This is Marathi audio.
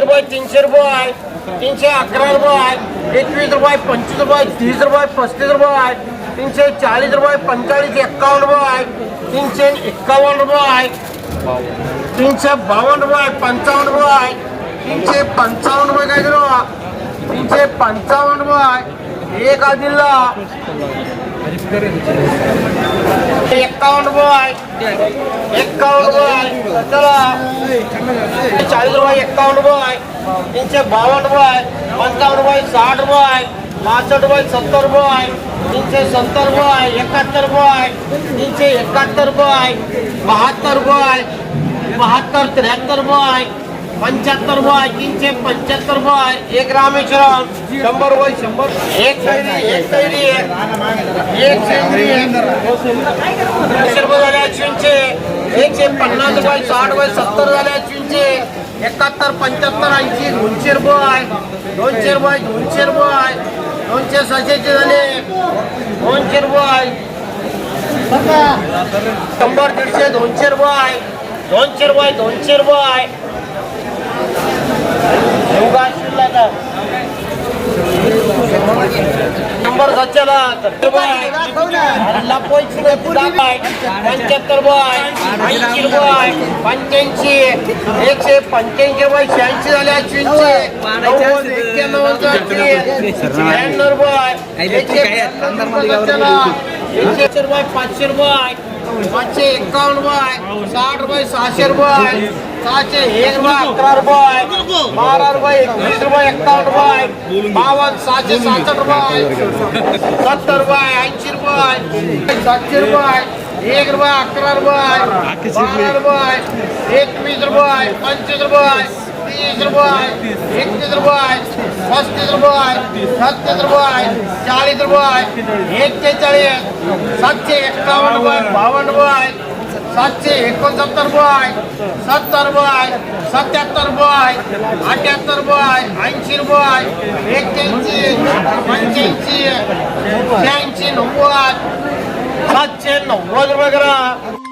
रुपये तीनशे रुपये तीनशे अकरा रुपये एकवीस रुपये पंचवीस रुपये तीस रुपये पस्तीस रुपये तीनशे चाळीस रुपये पंचाळीस एक्कावन्न रुपये तीनशे एक्कावन्न रुपये तीनशे बावन्न रुपये पंचावन्न रुपये तीनशे पंचावन्न रुपये काय करू तीनशे पंचावन्न रुपये एक आदिला एक्कावन्न रुपये एक्कावन्न रुपये चला. चाळीस रुपये एक्कावन्न रुपये तीनशे बावन्न रुपये पंचावन्न रुपये साठ रुपये पासष्ट रुपये सत्तर रुपये तीनशे सत्तर रुपये एकाहत्तर रुपये तीनशे एकाहत्तर रुपये बहात्तर रुपये बहात्तर त्र्याहत्तर रुपये पंच्याहत्तर बॉय तीनशे पंच्याहत्तर बॉय एक रामेश्वरम. शंभर बॉय शंभर. एक कैरी एक कैरी एक शेंद्री एकशे रुपये झाले अश्विनचे एकशे पन्नास रुपये साठ रुपये सत्तर झाले अश्विनचे एकाहत्तर पंच्याहत्तर ऐंशी दोनशे रुपये दोनशे रुपये दोनशे रुपये दोनशे सहाशेचे झाले. दोनशे रुपये शंभर दीडशे दोनशे रुपये दोनशे रुपये दोनशे रुपये पंच्याहत्तर रुपये ऐंशी रुपये पंच्याऐंशी. एकशे पंच्याऐंशी रुपये शहाऐंशी झाले ऐंशी शहाण्णव रुपये एकशे पाचशे रुपये पाचशे एक्कावन्न रुपये साठ रुपये सहाशे रुपये सहाशे एक रुपये अकरा रुपये बारा रुपये एकवीस रुपये एकावन्न रुपये बावन्न सहाशे सहासष्ट रुपये सत्तर रुपये ऐंशी रुपये सातशे रुपये एक रुपये अकरा रुपये बारा रुपये एकवीस रुपये पंचवीस रुपये तीस रुपये एकतीस रुपये पस्तीस रुपये छत्तीस रुपये चाळीस रुपये एक्केचाळीस सातशे एकावन्न रुपये बावन्न रुपये सातशे एकोणसत्तर रुपये सत्तर रुपये सत्याहत्तर रुपये अठ्याहत्तर रुपये ऐंशी रुपये एक्क्याऐंशी पंच्याऐंशी शहाऐंशी नव्वद सातशे नव्वद वगैरे